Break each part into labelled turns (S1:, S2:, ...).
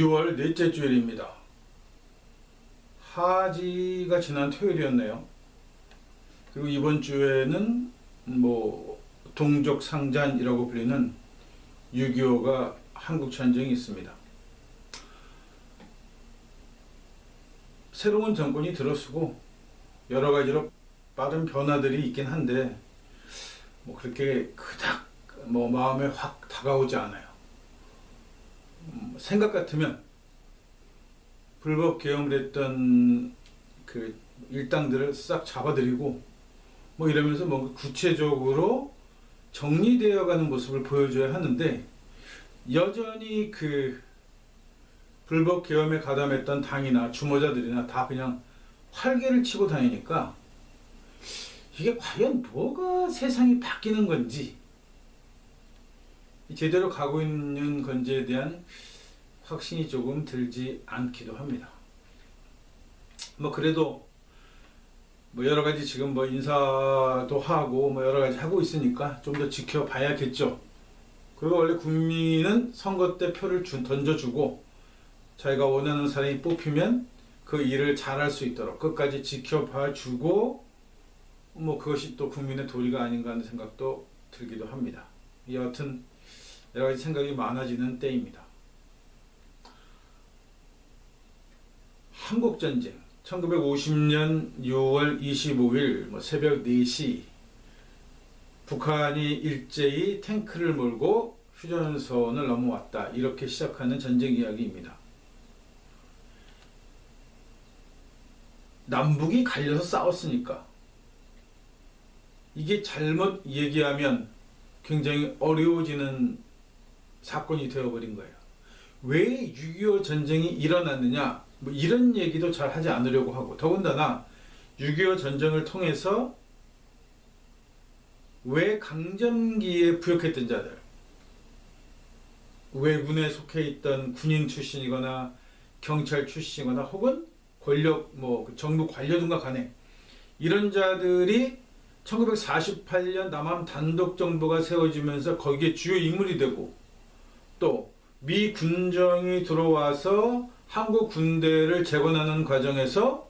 S1: 6월 넷째 주일입니다. 하지가 지난 토요일이었네요. 그리고 이번 주에는 뭐 동족 상잔이라고 불리는 6.25가 한국 전쟁이 있습니다. 새로운 정권이 들어서고 여러 가지로 빠른 변화들이 있긴 한데 뭐 그렇게 그닥 뭐 마음에 확 다가오지 않아요. 음, 생각 같으면 불법 계엄을 했던 그 일당들을 싹 잡아들이고 뭐 이러면서 뭔가 구체적으로 정리되어 가는 모습을 보여줘야 하는데 여전히 그 불법 계엄에 가담했던 당이나 주모자들이나 다 그냥 활개를 치고 다니니까 이게 과연 뭐가 세상이 바뀌는 건지 제대로 가고 있는 건지에 대한 확신이 조금 들지 않기도 합니다. 뭐 그래도 뭐 여러 가지 지금 뭐 인사도 하고 뭐 여러 가지 하고 있으니까 좀 더 지켜봐야겠죠. 그리고 원래 국민은 선거 때 표를 준, 던져주고 자기가 원하는 사람이 뽑히면 그 일을 잘할 수 있도록 끝까지 지켜봐 주고 뭐 그것이 또 국민의 도리가 아닌가 하는 생각도 들기도 합니다. 여하튼 여러 가지 생각이 많아지는 때입니다. 한국전쟁 1950년 6월 25일 뭐 새벽 4시 북한이 일제히 탱크를 몰고 휴전선을 넘어왔다. 이렇게 시작하는 전쟁 이야기입니다. 남북이 갈려서 싸웠으니까 이게 잘못 얘기하면 굉장히 어려워지는 사건이 되어버린 거예요. 왜 6.25 전쟁이 일어났느냐? 뭐 이런 얘기도 잘 하지 않으려고 하고 더군다나 6.25 전쟁을 통해서 왜 강점기에 부역했던 자들 왜군에 속해 있던 군인 출신이거나 경찰 출신이거나 혹은 권력 뭐 정부 관료든가 간에 이런 자들이 1948년 남한 단독 정부가 세워지면서 거기에 주요 인물이 되고 또 미 군정이 들어와서 한국 군대를 재건하는 과정에서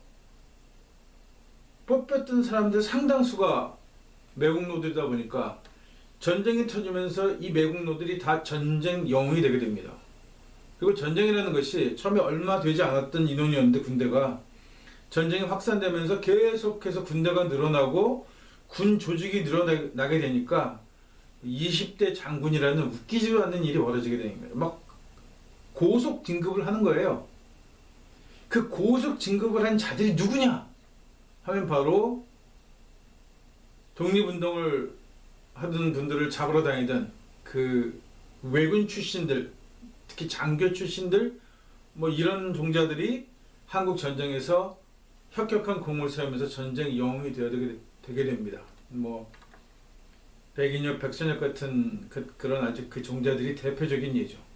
S1: 뽑혔던 사람들 상당수가 매국노들이다 보니까 전쟁이 터지면서 이 매국노들이 다 전쟁 영웅이 되게 됩니다. 그리고 전쟁이라는 것이 처음에 얼마 되지 않았던 인원이었는데 군대가 전쟁이 확산되면서 계속해서 군대가 늘어나고 군 조직이 늘어나게 되니까 20대 장군이라는 웃기지도 않는 일이 벌어지게 되는 거예요. 막 고속 진급을 하는 거예요. 그 고속 진급을 한 자들이 누구냐? 하면 바로 독립운동을 하던 분들을 잡으러 다니던 그 외군 출신들, 특히 장교 출신들, 뭐 이런 종자들이 한국 전쟁에서 혁혁한 공을 세우면서 전쟁 영웅이 되어 되게, 되게 됩니다. 뭐 백인엽, 백선엽 같은 그, 그런 아주 그 종자들이 대표적인 예죠.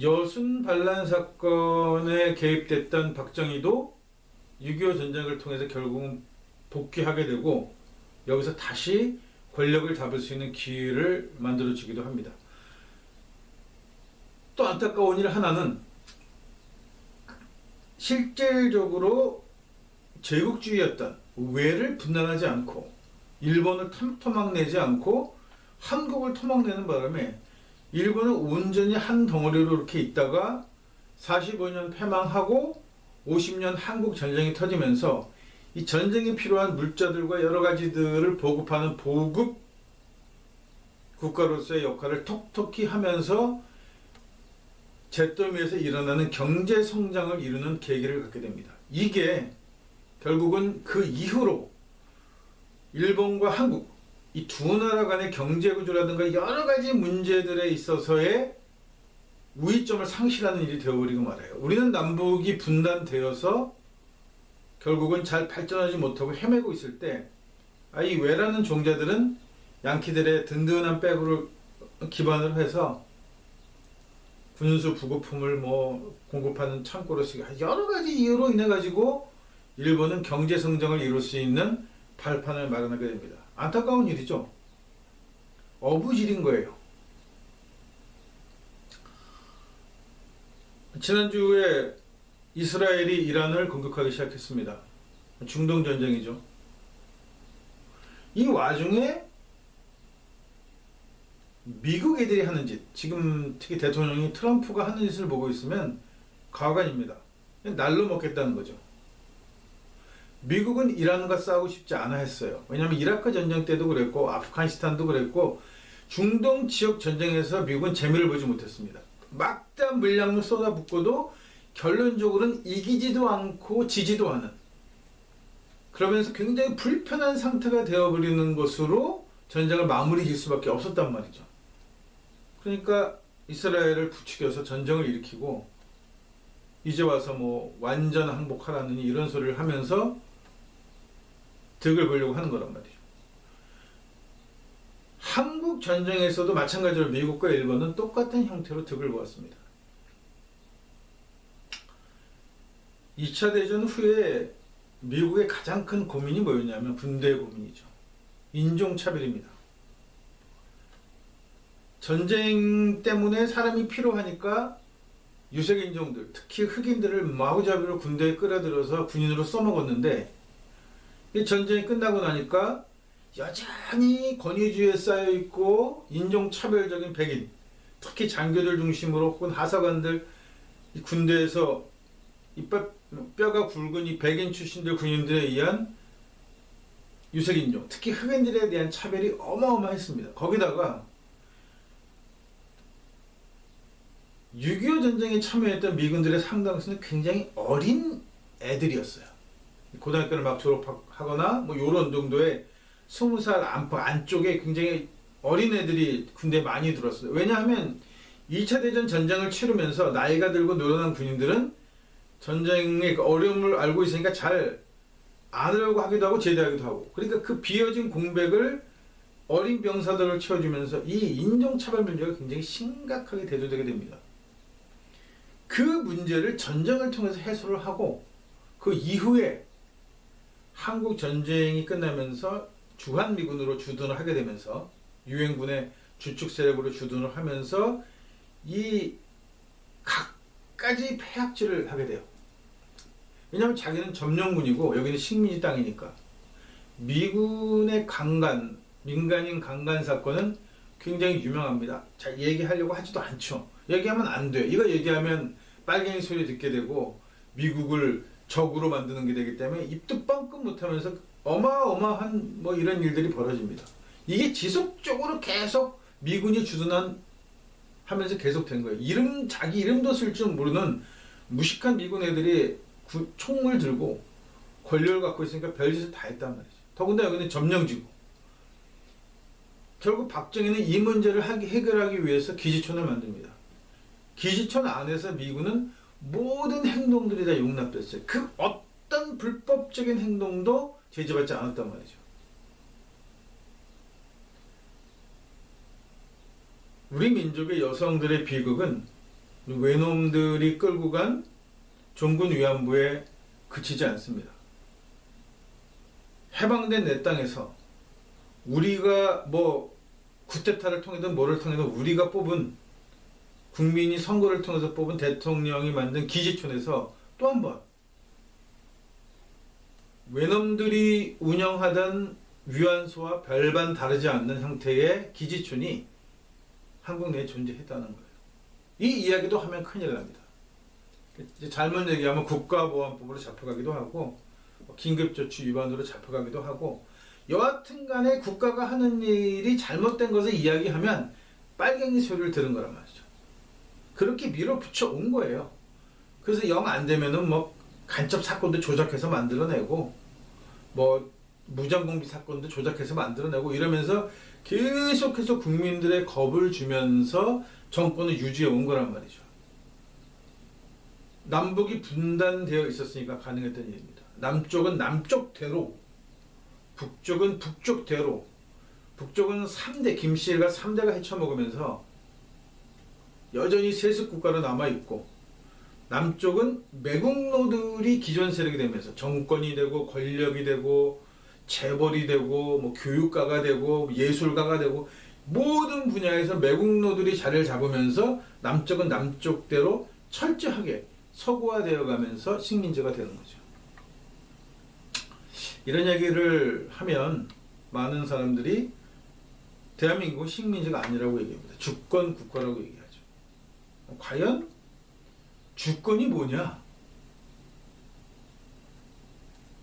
S1: 여순 반란 사건에 개입됐던 박정희도 6.25 전쟁을 통해서 결국은 복귀하게 되고 여기서 다시 권력을 잡을 수 있는 기회를 만들어 주기도 합니다. 또 안타까운 일 하나는 실질적으로 제국주의였던 외를 분단하지 않고 일본을 토막내지 않고 한국을 토막내는 바람에 일본은 온전히 한 덩어리로 이렇게 있다가 45년 패망하고 50년 한국 전쟁이 터지면서 이 전쟁에 필요한 물자들과 여러 가지들을 보급하는 보급 국가로서의 역할을 톡톡히 하면서 잿더미에서 일어나는 경제 성장을 이루는 계기를 갖게 됩니다. 이게 결국은 그 이후로 일본과 한국 이 두 나라 간의 경제 구조라든가 여러 가지 문제들에 있어서의 우위점을 상실하는 일이 되어버리고 말아요. 우리는 남북이 분단되어서 결국은 잘 발전하지 못하고 헤매고 있을 때, 아, 이 외라는 종자들은 양키들의 든든한 백으로 기반을 해서 군수 부고품을 뭐 공급하는 창고로 쓰고 여러 가지 이유로 인해 가지고 일본은 경제 성장을 이룰 수 있는 발판을 마련하게 됩니다. 안타까운 일이죠. 어부질인 거예요. 지난주에 이스라엘이 이란을 공격하기 시작했습니다. 중동 전쟁이죠. 이 와중에 미국 애들이 하는 짓, 지금 특히 대통령이 트럼프가 하는 짓을 보고 있으면 가관입니다. 날로 먹겠다는 거죠. 미국은 이란과 싸우고 싶지 않아 했어요. 왜냐하면 이라크 전쟁 때도 그랬고 아프가니스탄도 그랬고 중동 지역 전쟁에서 미국은 재미를 보지 못했습니다. 막대한 물량을 쏟아붓고도 결론적으로는 이기지도 않고 지지도 않은 그러면서 굉장히 불편한 상태가 되어버리는 것으로 전쟁을 마무리 질 수밖에 없었단 말이죠. 그러니까 이스라엘을 부추겨서 전쟁을 일으키고 이제 와서 뭐 완전 항복하라느니 이런 소리를 하면서 득을 보려고 하는 거란 말이죠. 한국 전쟁에서도 마찬가지로 미국과 일본은 똑같은 형태로 득을 보았습니다. 2차 대전 후에 미국의 가장 큰 고민이 뭐였냐면 군대 고민이죠. 인종차별입니다. 전쟁 때문에 사람이 필요하니까 유색인종들, 특히 흑인들을 마구잡이로 군대에 끌어들여서 군인으로 써먹었는데 이 전쟁이 끝나고 나니까 여전히 권위주의에 쌓여 있고 인종차별적인 백인, 특히 장교들 중심으로 혹은 하사관들 이 군대에서 이빨 뼈가 굵은 이 백인 출신들 군인들에 의한 유색인종, 특히 흑인들에 대한 차별이 어마어마했습니다. 거기다가 6.25 전쟁에 참여했던 미군들의 상당수는 굉장히 어린 애들이었어요. 고등학교를 막 졸업하거나 뭐 요런 정도의 20살 안팎 안쪽에 굉장히 어린 애들이 군대에 많이 들었어요. 왜냐하면 2차 대전 전쟁을 치르면서 나이가 들고 늘어난 군인들은 전쟁의 그 어려움을 알고 있으니까 잘 안으려고 하기도 하고 제대하기도 하고 그러니까 그 비어진 공백을 어린 병사들을 채워주면서 이 인종차별 문제가 굉장히 심각하게 대두되게 됩니다. 그 문제를 전쟁을 통해서 해소를 하고 그 이후에 한국 전쟁이 끝나면서 주한미군으로 주둔을 하게 되면서 유엔군의 주축 세력으로 주둔을 하면서 이 각가지 폐악질을 하게 돼요. 왜냐하면 자기는 점령군이고 여기는 식민지 땅이니까 미군의 강간 민간인 강간 사건은 굉장히 유명합니다. 자 얘기하려고 하지도 않죠. 얘기하면 안 돼. 이거 얘기하면 빨갱이 소리 듣게 되고 미국을 적으로 만드는 게 되기 때문에 입도 뻥끗 못하면서 어마어마한 뭐 이런 일들이 벌어집니다. 이게 지속적으로 계속 미군이 주둔한 하면서 계속된 거예요. 이름 자기 이름도 쓸 줄 모르는 무식한 미군 애들이 구, 총을 들고 권력을 갖고 있으니까 별짓을 다 했단 말이죠. 더군다나 여기는 점령지구. 결국 박정희는 이 문제를 해결하기 위해서 기지촌을 만듭니다. 기지촌 안에서 미군은 모든 행동들이 다 용납됐어요. 그 어떤 불법적인 행동도 제재받지 않았단 말이죠. 우리 민족의 여성들의 비극은 외놈들이 끌고 간 종군 위안부에 그치지 않습니다. 해방된 내 땅에서 우리가 뭐 쿠데타를 통해든 뭐를 통해든 우리가 뽑은 국민이 선거를 통해서 뽑은 대통령이 만든 기지촌에서 또 한 번 외놈들이 운영하던 위안소와 별반 다르지 않는 형태의 기지촌이 한국 내에 존재했다는 거예요. 이 이야기도 하면 큰일 납니다. 잘못 얘기하면 국가보안법으로 잡혀가기도 하고 긴급조치 위반으로 잡혀가기도 하고 여하튼 간에 국가가 하는 일이 잘못된 것을 이야기하면 빨갱이 소리를 들은 거란 말이죠. 그렇게 밀어붙여 온 거예요. 그래서 영 안 되면은 뭐 간첩 사건도 조작해서 만들어내고 뭐 무장공비 사건도 조작해서 만들어내고 이러면서 계속해서 국민들의 겁을 주면서 정권을 유지해 온 거란 말이죠. 남북이 분단되어 있었으니까 가능했던 일입니다. 남쪽은 남쪽대로, 북쪽은 북쪽대로, 북쪽은 3대, 김씨가 3대가 헤쳐먹으면서 여전히 세습 국가로 남아 있고, 남쪽은 매국노들이 기존 세력이 되면서 정권이 되고 권력이 되고 재벌이 되고 뭐 교육가가 되고 예술가가 되고 모든 분야에서 매국노들이 자리를 잡으면서 남쪽은 남쪽대로 철저하게 서구화되어 가면서 식민지가 되는 거죠. 이런 얘기를 하면 많은 사람들이 대한민국은 식민지가 아니라고 얘기합니다. 주권 국가라고 얘기하죠. 과연 주권이 뭐냐?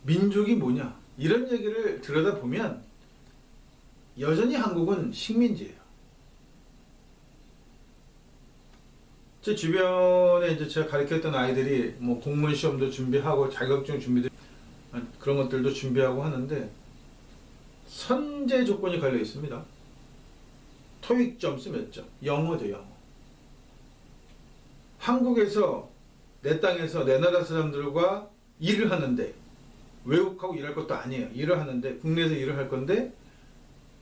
S1: 민족이 뭐냐? 이런 얘기를 들여다보면 여전히 한국은 식민지예요. 제 주변에 이제 제가 가르쳤던 아이들이 뭐 공무원 시험도 준비하고 자격증 준비도 그런 것들도 준비하고 하는데 선제 조건이 걸려 있습니다. 토익 점수 몇 점? 영어죠, 영어. 한국에서 내 땅에서 내 나라 사람들과 일을 하는데 외국하고 일할 것도 아니에요. 일을 하는데 국내에서 일을 할 건데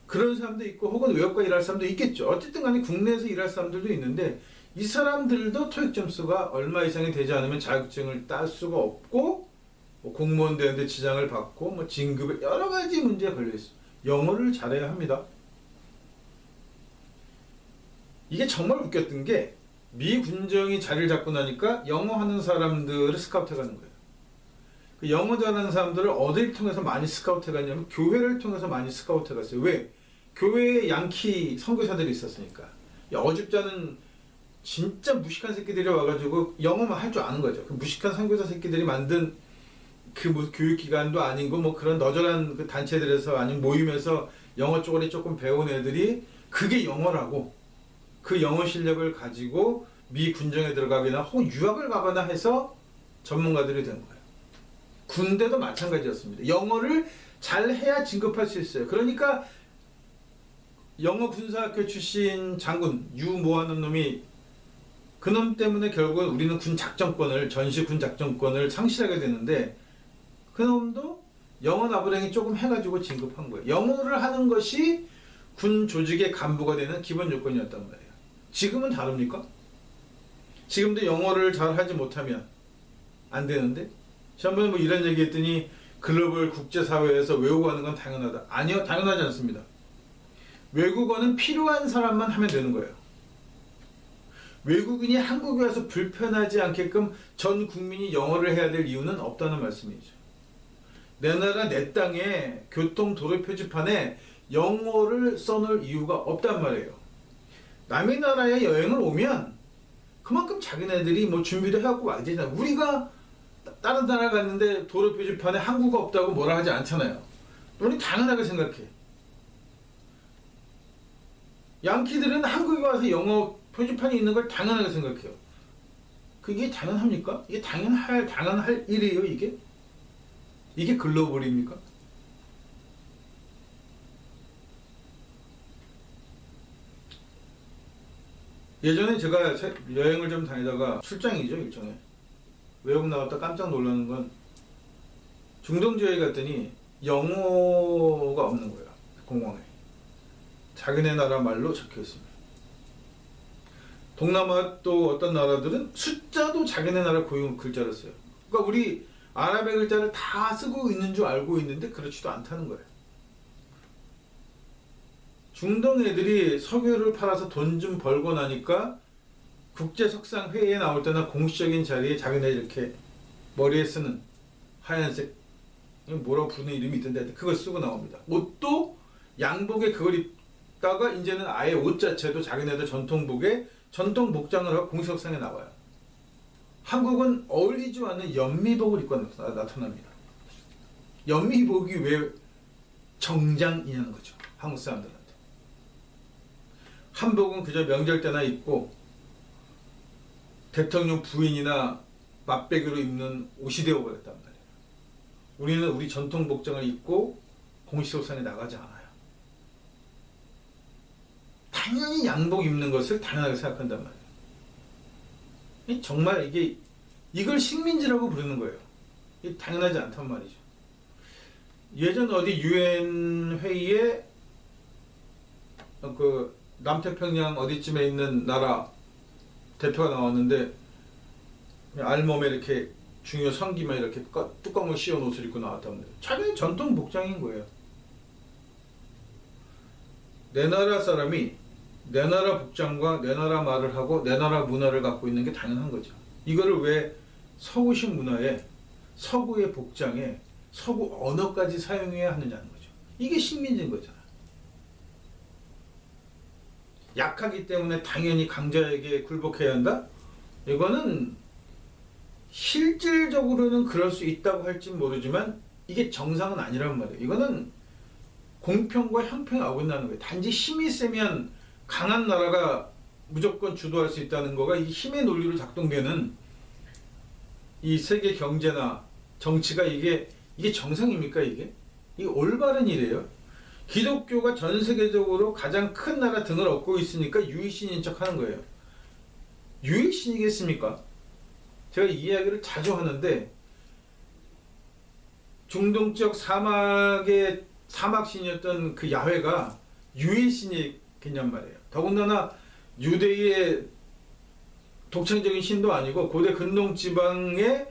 S1: 그런 사람도 있고 혹은 외국과 일할 사람도 있겠죠. 어쨌든 간에 국내에서 일할 사람들도 있는데 이 사람들도 토익 점수가 얼마 이상이 되지 않으면 자격증을 딸 수가 없고 뭐 공무원 되는데 지장을 받고 뭐 진급에 여러 가지 문제가 걸려 있어요. 영어를 잘해야 합니다. 이게 정말 웃겼던 게 미 군정이 자리를 잡고 나니까 영어 하는 사람들을 스카우트 가는 거예요. 그 영어 잘하는 사람들을 어디를 통해서 많이 스카우트 가냐면 교회를 통해서 많이 스카우트 갔어요. 왜? 교회에 양키 선교사들이 있었으니까. 이 어줍잖은 진짜 무식한 새끼들이 와가지고 영어만 할 줄 아는 거죠. 그 무식한 선교사 새끼들이 만든 그 뭐 교육기관도 아니고 뭐 그런 너절한 그 단체들에서 아니면 모임에서 영어 쪽으로 조금 배운 애들이 그게 영어라고 그 영어 실력을 가지고 미 군정에 들어가거나 혹은 유학을 가거나 해서 전문가들이 된 거예요. 군대도 마찬가지였습니다. 영어를 잘 해야 진급할 수 있어요. 그러니까 영어 군사학교 출신 장군 유모 하는 놈이 그놈 때문에 결국은 우리는 군 작전권을 전시 군 작전권을 상실하게 되는데 그놈도 영어 나부랭이 조금 해가지고 진급한 거예요. 영어를 하는 것이 군 조직의 간부가 되는 기본 요건이었단 말이에요. 지금은 다릅니까? 지금도 영어를 잘 하지 못하면 안 되는데 지난번에 뭐 이런 얘기 했더니 글로벌 국제사회에서 외국어 하는 건 당연하다. 아니요, 당연하지 않습니다. 외국어는 필요한 사람만 하면 되는 거예요. 외국인이 한국에 와서 불편하지 않게끔 전 국민이 영어를 해야 될 이유는 없다는 말씀이죠. 내 나라 내 땅에 교통 도로 표지판에 영어를 써놓을 이유가 없단 말이에요. 남의 나라에 여행을 오면 그만큼 자기네들이 뭐 준비를 와야 되잖아. 우리가 다른 나라 갔는데 도로 표지판에 한국어 없다고 뭐라 하지 않잖아요. 우리 당연하게 생각해. 양키들은 한국에 와서 영어 표지판이 있는 걸 당연하게 생각해요. 그게 당연합니까? 이게 당연할 당연할 일이에요, 이게? 이게 글로벌입니까? 예전에 제가 여행을 좀 다니다가 출장이죠, 일종의. 외국 나갔다 깜짝 놀라는 건 중동 지역에 갔더니 영어가 없는 거예요. 공항에. 자기네 나라 말로 적혀 있습니다. 동남아 또 어떤 나라들은 숫자도 자기네 나라 고유 글자를 써요. 그러니까 우리 아랍의 글자를 다 쓰고 있는 줄 알고 있는데 그렇지도 않다는 거예요. 중동 애들이 석유를 팔아서 돈 좀 벌고 나니까 국제 석상 회의에 나올 때나 공식적인 자리에 자기네 이렇게 머리에 쓰는 하얀색 뭐라고 부르는 이름이 있던데 그걸 쓰고 나옵니다. 옷도 양복에 그걸 입다가 이제는 아예 옷 자체도 자기네들 전통복에 전통 복장을 하고 공식석상에 나와요. 한국은 어울리지 않는 연미복을 입고 나타납니다. 연미복이 왜 정장이냐는 거죠. 한국 사람들 한복은 그저 명절 때나 입고 대통령 부인이나 맛배기로 입는 옷이 되어버렸단 말이에요. 우리는 우리 전통 복장을 입고 공식석상에 나가지 않아요. 당연히 양복 입는 것을 당연하게 생각한단 말이에요. 정말 이게 이걸 식민지라고 부르는 거예요. 당연하지 않단 말이죠. 예전 어디 유엔 회의에 그 남태평양 어디쯤에 있는 나라 대표가 나왔는데 알몸에 이렇게 중요 성기만 이렇게 뚜껑을 씌운 옷을 입고 나왔답니다. 자기 전통 복장인 거예요. 내 나라 사람이 내 나라 복장과 내 나라 말을 하고 내 나라 문화를 갖고 있는 게 당연한 거죠. 이거를 왜 서구식 문화에 서구의 복장에 서구 언어까지 사용해야 하느냐는 거죠. 이게 식민지인 거잖아. 약하기 때문에 당연히 강자에게 굴복해야 한다? 이거는 실질적으로는 그럴 수 있다고 할지 모르지만 이게 정상은 아니란 말이에요. 이거는 공평과 형평이 어긋나는 거예요. 단지 힘이 세면 강한 나라가 무조건 주도할 수 있다는 거가 이 힘의 논리로 작동되는 이 세계 경제나 정치가 이게 이게 정상입니까 이게? 이게 올바른 일이에요. 기독교가 전 세계적으로 가장 큰 나라 등을 얻고 있으니까 유일신인 척 하는 거예요. 유일신이겠습니까? 제가 이 이야기를 자주 하는데 중동 지역 사막의 사막신이었던 그 야훼가 유일신이 겠냔 말이에요. 더군다나 유대의 독창적인 신도 아니고 고대 근동 지방에서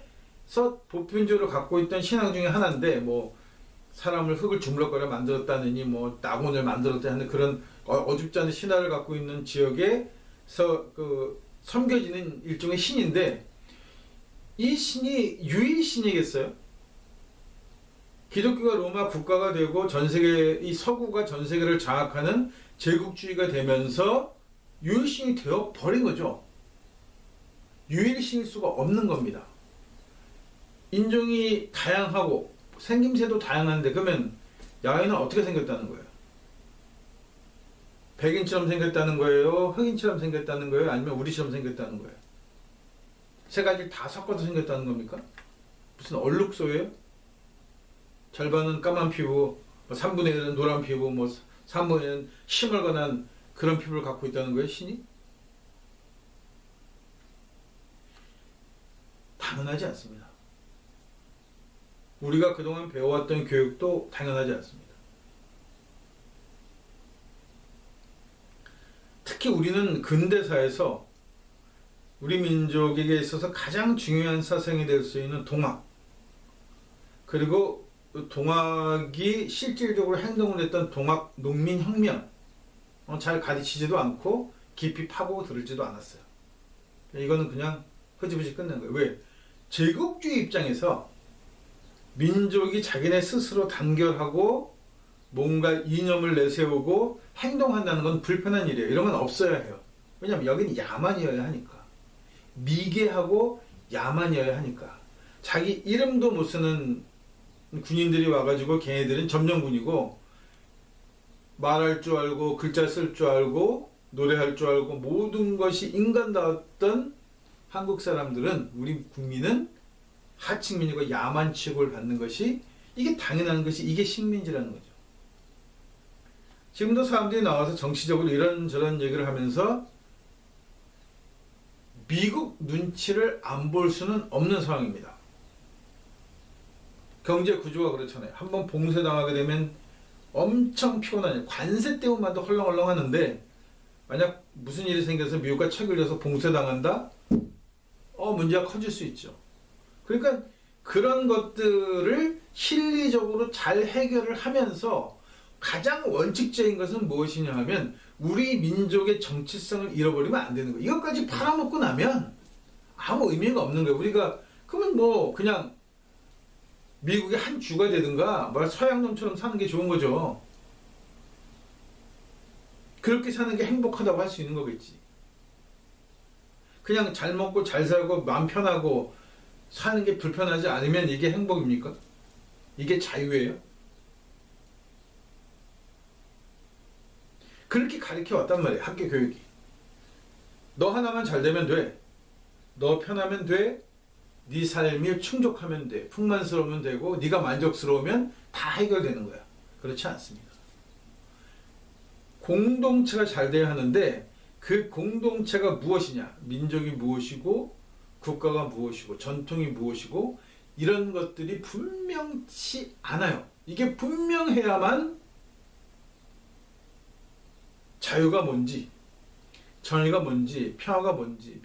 S1: 보편적으로 갖고 있던 신앙 중에 하나인데 뭐 사람을 흙을 주물럭거려 만들었다느니 뭐 낙원을 만들었다는 그런 어- 어줍지 않은 신화를 갖고 있는 지역에서 그 섬겨지는 일종의 신인데 이 신이 유일 신이겠어요? 기독교가 로마 국가가 되고 전 세계 이 서구가 전 세계를 장악하는 제국주의가 되면서 유일신이 되어 버린 거죠. 유일신일 수가 없는 겁니다. 인종이 다양하고 생김새도 다양한데 그러면 야훼는 어떻게 생겼다는 거예요? 백인처럼 생겼다는 거예요? 흑인처럼 생겼다는 거예요? 아니면 우리처럼 생겼다는 거예요? 세 가지 다 섞어서 생겼다는 겁니까? 무슨 얼룩소예요? 절반은 까만 피부, 뭐 3분의 1은 노란 피부, 뭐 3분의 1은 시멀건한 그런 피부를 갖고 있다는 거예요, 신이? 당연하지 않습니다. 우리가 그동안 배워왔던 교육도 당연하지 않습니다. 특히 우리는 근대사에서 우리 민족에게 있어서 가장 중요한 사상이 될 수 있는 동학 그리고 그 동학이 실질적으로 행동을 했던 동학 농민혁명 어, 잘 가르치지도 않고 깊이 파고 들을지도 않았어요. 이거는 그냥 흐지부지 끝낸 거예요. 왜? 제국주의 입장에서 민족이 자기네 스스로 단결하고 뭔가 이념을 내세우고 행동한다는 건 불편한 일이에요. 이런 건 없어야 해요. 왜냐하면 여기는 야만이어야 하니까. 미개하고 야만이어야 하니까. 자기 이름도 못 쓰는 군인들이 와가지고 걔네들은 점령군이고 말할 줄 알고 글자 쓸 줄 알고 노래할 줄 알고 모든 것이 인간다웠던 한국 사람들은 우리 국민은 하층민이고 야만 취급을 받는 것이 이게 당연한 것이 이게 식민지라는 거죠. 지금도 사람들이 나와서 정치적으로 이런저런 얘기를 하면서 미국 눈치를 안 볼 수는 없는 상황입니다. 경제 구조가 그렇잖아요. 한번 봉쇄당하게 되면 엄청 피곤하냐. 관세 때문만도 헐렁헐렁 하는데 만약 무슨 일이 생겨서 미국과 체결돼서 봉쇄당한다? 어 문제가 커질 수 있죠. 그러니까 그런 것들을 실리적으로 잘 해결을 하면서 가장 원칙적인 것은 무엇이냐 하면 우리 민족의 정치성을 잃어버리면 안 되는 거예요. 이것까지 팔아먹고 나면 아무 의미가 없는 거예요. 우리가 그러면 뭐 그냥 미국의 한 주가 되든가 뭐 서양놈처럼 사는 게 좋은 거죠. 그렇게 사는 게 행복하다고 할 수 있는 거겠지. 그냥 잘 먹고 잘 살고 마음 편하고 사는 게 불편하지 않으면 이게 행복입니까? 이게 자유예요? 그렇게 가르쳐 왔단 말이에요. 학교 교육이. 너 하나만 잘 되면 돼. 너 편하면 돼. 네 삶이 충족하면 돼. 풍만스러우면 되고 네가 만족스러우면 다 해결되는 거야. 그렇지 않습니다. 공동체가 잘 돼야 하는데 그 공동체가 무엇이냐? 민족이 무엇이고 국가가 무엇이고 전통이 무엇이고 이런 것들이 분명치 않아요. 이게 분명해야만 자유가 뭔지, 정의가 뭔지, 평화가 뭔지